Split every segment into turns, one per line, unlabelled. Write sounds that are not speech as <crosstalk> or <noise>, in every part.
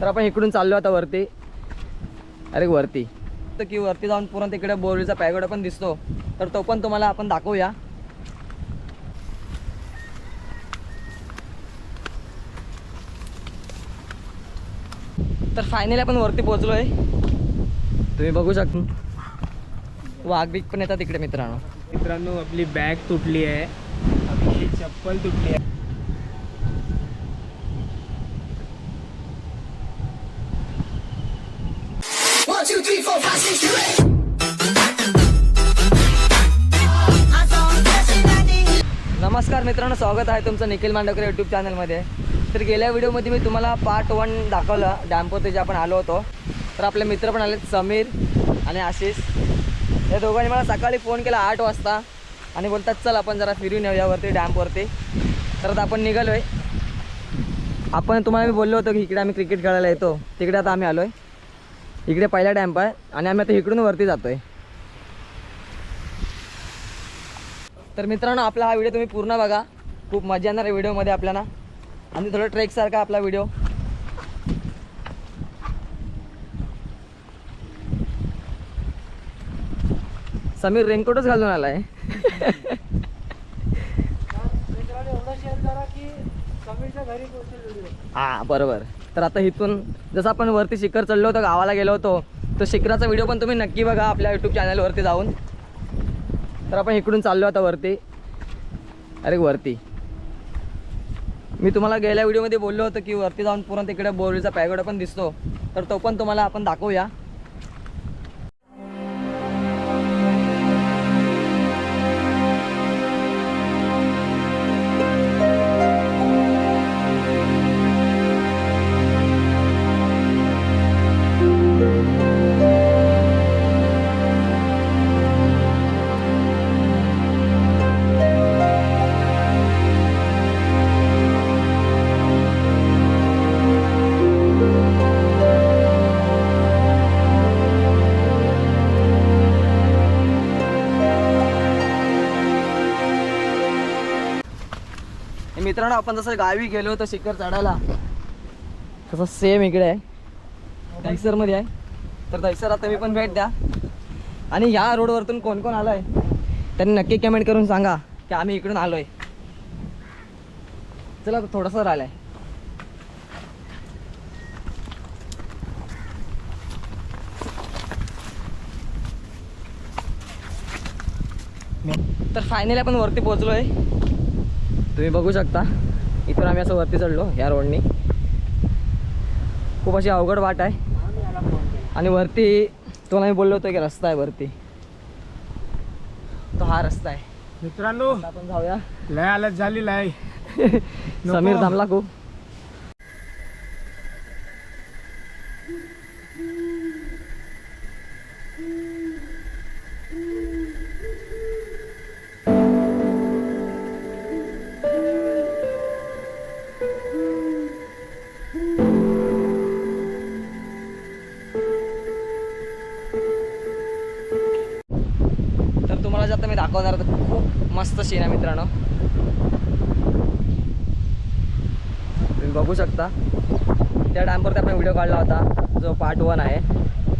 तर आपण इकडून चाललो आता वरती. अरे वरती. तर की वरती जाऊन पूर्ण तिकडे बोरलीचा पॅगोडा पण दिसतो. तर तो पण तुम्हाला आपण दाखवूया. तर फायनली आपण वरती पोहोचलोय. तुम्ही बघू शकता वाघ बीक पण येतात तिकडे मित्रांनो.
मित्रांनो आपली बॅग तुटली आहे. आपली चप्पल तुटली आहे.
मित्रांनो स्वागत आहे तुमचं निखिल मांडवकर यूट्यूब चॅनलमध्ये तर गेल्या व्हिडिओमध्ये मी तुम्हाला पार्ट वन दाखवलं डॅम्पोते जे आपण आलो होतो. तर आपले मित्र पण आलेत समीर आणि आशिष. या दोघांनी मला सकाळी फोन केला आठ वाजता आणि बोलतात चल आपण जरा फिरून येऊ यावरती डॅम्पवरती तर आता आपण निघालो आहे आपण तुम्हाला मी बोललो होतो की इकडे आम्ही क्रिकेट खेळायला येतो. तिकडे आता आम्ही आलो आहे इकडे पहिला डॅम्प आहे आणि आम्ही आता इकडून वरती जातो आहे तर मित्रांनो आपला हा व्हिडिओ तुम्ही पूर्ण बघा. खूप मजा येणार आहे व्हिडिओमध्ये आपल्याला. आणि थोडं ट्रेकसारखा आपला व्हिडिओ समीर रेनकोटच घालून आला आहे हा बरोबर. तर आता इथून जसं आपण वरती शिखर चढलो होतो गावाला गेलो होतो तो शिखराचा व्हिडिओ पण तुम्ही नक्की बघा आपल्या यूट्यूब चॅनलवरती जाऊन. तर आपण इकडून चाललो आता वरती. अरे वरती. मी तुम्हाला गेल्या व्हिडिओमध्ये बोललो होतो की वरती जाऊन पूर्ण तिकडे बोरीचा पॅगोडा पण दिसतो. तर तो पण तुम्हाला आपण दाखवूया. मित्रांनो आपण जसं गावी गेलो होतो शिखर चढायला तसं सेम इकडे आहे. दहिसरमध्ये आहे. तर दहिसर आता मी पण भेट द्या. आणि या रोडवरतून कोण कोण आलं आहे त्यांनी नक्की कमेंट करून सांगा की आम्ही इकडून आलो आहे चला थोडंसं राहिलं आहे तर फायनली आपण वरती पोहोचलो आहे तुम्ही बघू शकता. इथून आम्ही असं वरती चढलो ह्या रोडनी खूप अशी अवघड वाट आहे. आणि वरती तुम्हाला मी बोललो होतो की रस्ता आहे वरती. तो हा रस्ता आहे.
मित्रांनो
आपण जाऊया.
लय हालत झाली लय. <laughs>
समीर थांबला खूप. दाखवणार तर खूप मस्त सीन आहे मित्रांनो. तुम्ही बघू शकता. त्या डॅमवरती आपण व्हिडिओ काढला होता जो पार्ट वन आहे.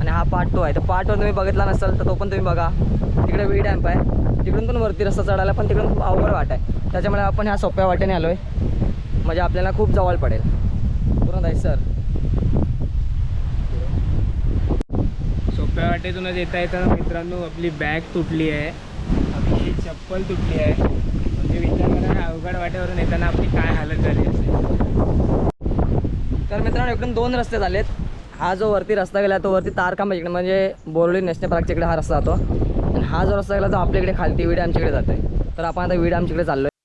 आणि हा पार्ट टू आहे. तर पार्ट वन तुम्ही बघितला नसेल तर तो पण तुम्ही बघा. तिकडे वी डॅम्प आहे. तिकडून पण वरती रस्ता चढायला पण तिकडून खूप अवघड वाट आहे. त्याच्यामुळे आपण ह्या सोप्या वाटेने आलो आहे म्हणजे आपल्याला खूप जवळ पडेल. पूर्ण आहे सर
सोप्या वाटेतूनच येता येताना मित्रांनो आपली बॅग तुटली आहे. आपली चप्पल तुटली आहे. म्हणजे विचार करा अवघड वाटेवरून येताना आपली काय हालत झाली असेल.
तर मित्रांनो इकडून दोन रस्ते झालेत. हा जो वरती रस्ता गेला तो वरती तारखांबा इकडे म्हणजे बोरोली नॅशनल पार्कच्या इकडे हा रस्ता जातो. आणि हा जो रस्ता गेला तो आपल्या इकडे खालती विडे आमच्याकडे जातोय तर आपण आता विड आमच्याकडे चाललोय.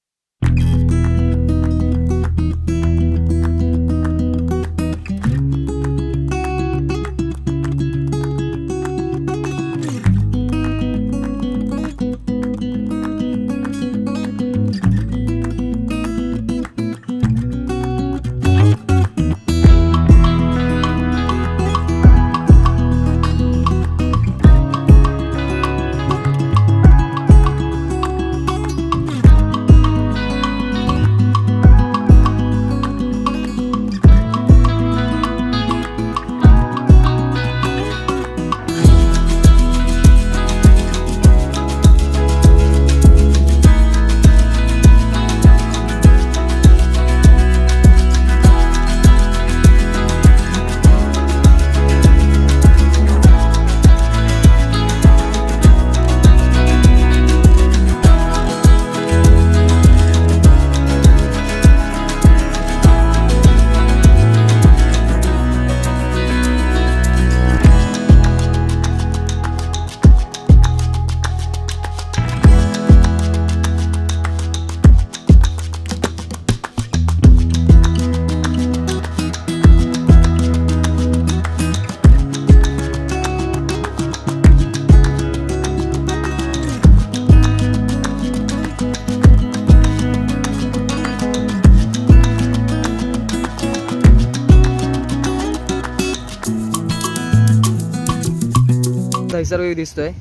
दहिसर व्ह्यू दिसतोय.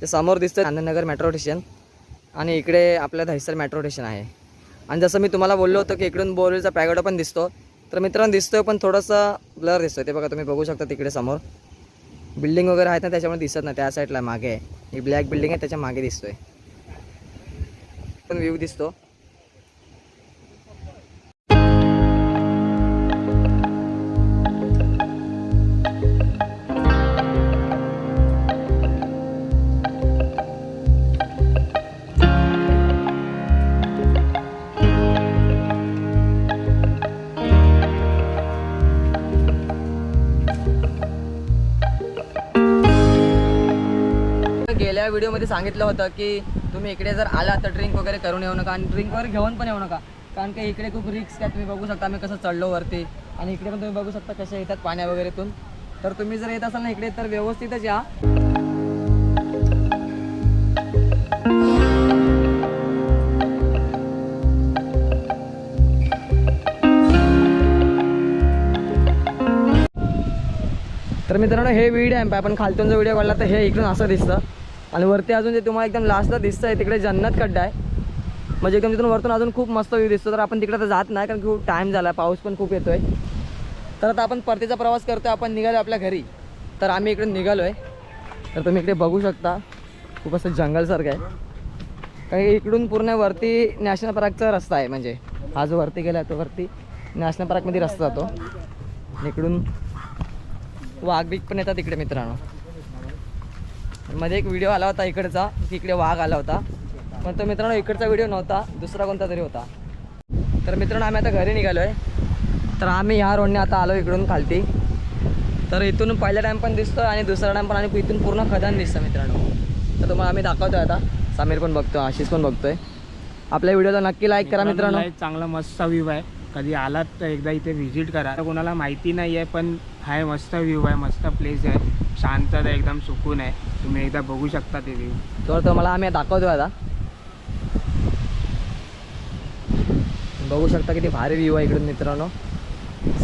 ते समोर दिसतोय आनंदनगर मेट्रो स्टेशन आणि इकडे आपलं दहिसर मेट्रो स्टेशन आहे. आणि जसं मी तुम्हाला बोललो होतो की इकडून बोरवेलचा पॅगडो पण दिसतो. तर मित्रांनो दिसतोय पण थोडंसं ब्लर दिसतोय. ते बघा तुम्ही बघू शकता तिकडे समोर. बिल्डिंग वगैरे आहेत ना त्याच्यामुळे दिसत नाही. त्या साईडला मागे. आहे ही ब्लॅक बिल्डिंग आहे त्याच्यामागे दिसतोय. पण व्ह्यू दिसतो. गेल्या व्हिडिओमध्ये सांगितलं होतं की तुम्ही इकडे जर आला तर ड्रिंक वगैरे करून येऊ नका आणि ड्रिंक वगैरे घेऊन पण येऊ नका. कारण की इकडे खूप रिक्स आहे. तुम्ही बघू शकता आम्ही कसं चढलो वरती. आणि इकडे पण तुम्ही बघू शकता कसे येतात पाण्या वगैरेतून. तर तुम्ही जर येत असाल ना इकडे तर व्यवस्थितच या. तर मित्रांनो हे व्हिडिओ आहे. आपण खालतून जो व्हिडिओ काढला तर हे इकडून असं दिसतं. आणि वरती अजून जे तुम्हाला एकदम लास्टला दिसतं आहे तिकडे जन्नत खड्डा आहे. म्हणजे एकदम तिथून वरतून अजून खूप मस्त व्ह्यू दिसतो. तर आपण तिकडे तर जात नाही कारण खूप टाईम झाला पाऊस पण खूप येतो आहे तर आता आपण परतीचा प्रवास करतो आपण निघालो आपल्या घरी. तर आम्ही इकडे निघालो आहे तर तुम्ही इकडे बघू शकता खूप असं जंगलसारखं आहे. कारण इकडून पूर्ण वरती नॅशनल पार्कचा रस्ता आहे म्हणजे. हा जो वरती गेला तो वरती नॅशनल पार्कमध्ये रस्ता जातो. इकडून वाघ बीक पण येतात इकडे मित्रांनो. मध्ये एक व्हिडिओ आला होता इकडचा की इकडे वाघ आला होता. पण तो मित्रांनो इकडचा व्हिडिओ नव्हता दुसरा कोणता तरी होता. तर मित्रांनो आम्ही आता घरी निघालो आहे तर आम्ही ह्या रोडने आता आलो इकडून खालती. तर इथून पहिला डॅम पण दिसतो आणि दुसरा डॅम पण आणि इथून पूर्ण खदान दिसतं मित्रांनो. तर तुम्हाला आम्ही दाखवतोय आता. समीर पण बघतोय आशिष पण बघतोय. आपल्या व्हिडिओला नक्की लाईक करा मित्रांनो
चांगला मस्त व्ह्यू आहे. कधी आलात तर एकदा इथे व्हिजिट करा. कोणाला माहिती नाही आहे पण हा मस्त व्ह्यू आहे मस्त प्लेस आहे. शांतता एकदम सुकून आहे तुम्ही एकदा बघू शकता ते व्ह्यू
तर तुम्हाला आम्ही दाखवतो आता. बघू शकता किती भारी व्ह्यू आहे इकडून मित्रांनो.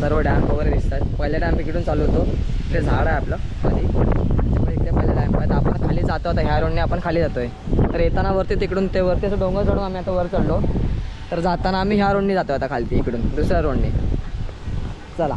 सर्व डॅम वगैरे दिसतात. आहेत पहिला डॅम इकडून चालू होतो. इकडे झाड आहे आपलं खाली. त्यामुळे इकडे पहिला डॅम आहे आपण खाली जातो. आता ह्या रोडने आपण खाली जातोय. तर येताना वरती तिकडून ते वरती असं डोंगर चढून आम्ही आता वर चढलो तर जाताना आम्ही ह्या रोडने जातो आता खालती इकडून दुसऱ्या रोडने चला.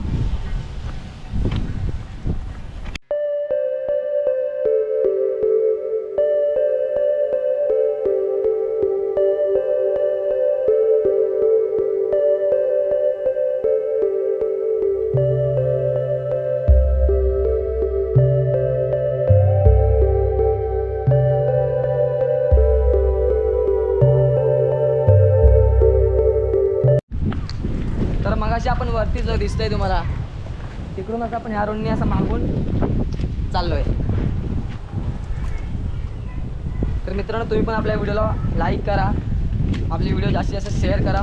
तर आपण वरती जो दिसतोय तुम्हाला तिकडून असं आपण ह्या रोडनी असं मागून चाललोय. तर मित्रांनो तुम्ही पण आपल्या व्हिडिओला लाईक करा आपले व्हिडिओ जास्तीत जास्त शेअर करा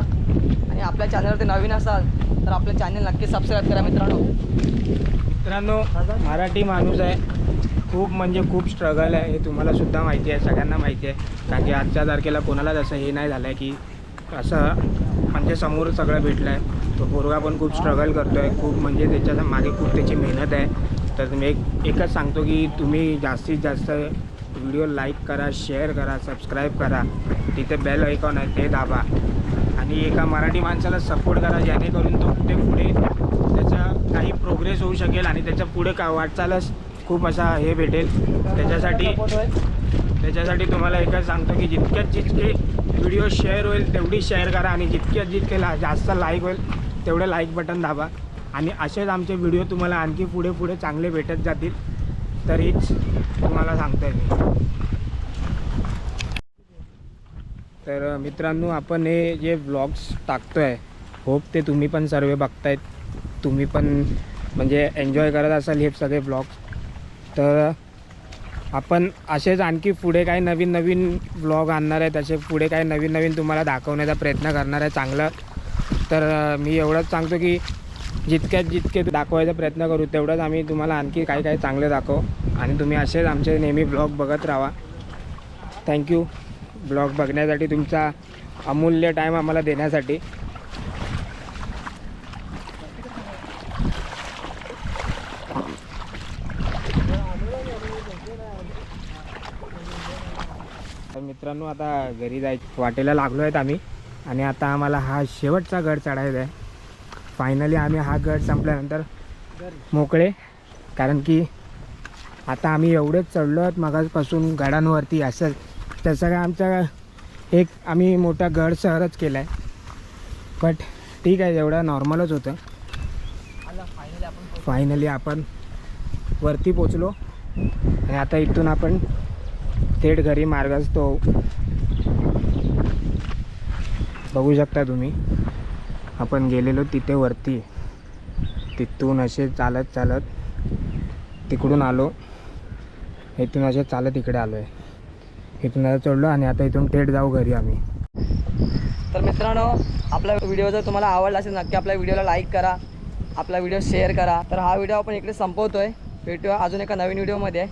आणि आपल्या चॅनलवरती नवीन असाल तर आपलं चॅनल नक्की सबस्क्राईब करा मित्रांनो.
मित्रांनो मराठी माणूस आहे. खूप म्हणजे खूप स्ट्रगल आहे. हे तुम्हाला सुद्धा माहिती आहे सगळ्यांना माहिती आहे. कारण की आजच्या तारखेला कोणालाच असं हे नाही झालं आहे की असं म्हणजे समोर सगळं भेटलं आहे तो पोरगा पण खूप स्ट्रगल करतो आहे खूप म्हणजे त्याच्यामागे खूप त्याची मेहनत आहे. तर मी एक एकच सांगतो की तुम्ही जास्तीत जास्त व्हिडिओ लाईक करा शेअर करा सबस्क्राईब करा. तिथे बेल ऐकॉन आहे ते दाबा. आणि एका मराठी माणसाला सपोर्ट करा जेणेकरून तो कुठे पुढे त्याचा काही प्रोग्रेस होऊ शकेल आणि त्याच्या पुढे का वाटचालच खूप असा हे भेटेल. त्याच्यासाठी त्याच्यासाठी तुम्हाला एकच सांगतो की जितक्यात जितके व्हिडिओ शेअर होईल तेवढी शेअर करा आणि जितक्यात जितके ला जास्त लाईक होईल तेवढे लाईक बटन दाबा. आणि असेच आमचे व्हिडिओ तुम्हाला आणखी पुढे पुढे चांगले भेटत जातील. तर हीच तुम्हाला सांगतो आहे मी तर मित्रांनो आपण हे जे व्लॉग्स टाकतो आहे होप ते तुम्ही पण सर्व बघतायत. तुम्ही पण म्हणजे एन्जॉय करत असाल हे सगळे ब्लॉग्स तर आपण असेच आणखी पुढे काही नवीन नवीन ब्लॉग आणणार आहे त्याचे पुढे काही नवीन नवीन तुम्हाला दाखवण्याचा प्रयत्न करणार आहे. चांगलं तर मी एवढंच सांगतो की जितक्यात जितके दाखवायचा प्रयत्न करू तेवढंच आम्ही तुम्हाला आणखी काही काही चांगले दाखवू. आणि तुम्ही असेच आमचे नेहमी ब्लॉग बघत राहा. थँक्यू ब्लॉग बघण्यासाठी तुमचा अमूल्य टाईम आम्हाला देण्यासाठी. तर मित्रांनो आता घरी जायचं वाटेला लागलो आहेत आम्ही. आणि आता आम्हाला हा शेवटचा गड चढायचा आहे. फायनली आम्ही हा गड संपल्यानंतर मोकळे. कारण की आता आम्ही एवढेच चढलो आहोत मगाजपासून गडांवरती असं तसं काय आमचा एक आम्ही मोठा गड शहरच केला आहे बट ठीक आहे एवढं नॉर्मलच होतं.
फायनली आपण
फायनली आपण वरती पोचलो आणि आता इथून आपण थेट घरी मार्गस्थ बघू शकता तुम्ही. आपण गेलेलो तिथे वरती. तिथून असे चालत चालत तिकडून आलो. इथून असे चालत इकडे आलो आहे इथून आता चढलो आणि आता इथून थेट जाऊ घरी आम्ही.
तर मित्रांनो आपला व्हिडिओ जर तुम्हाला आवडला असेल नक्की आपल्या व्हिडिओला लाईक करा. आपला व्हिडिओ शेअर करा. तर हा व्हिडिओ आपण इकडे संपवतो आहे भेटूया अजून एका नवीन व्हिडिओमध्ये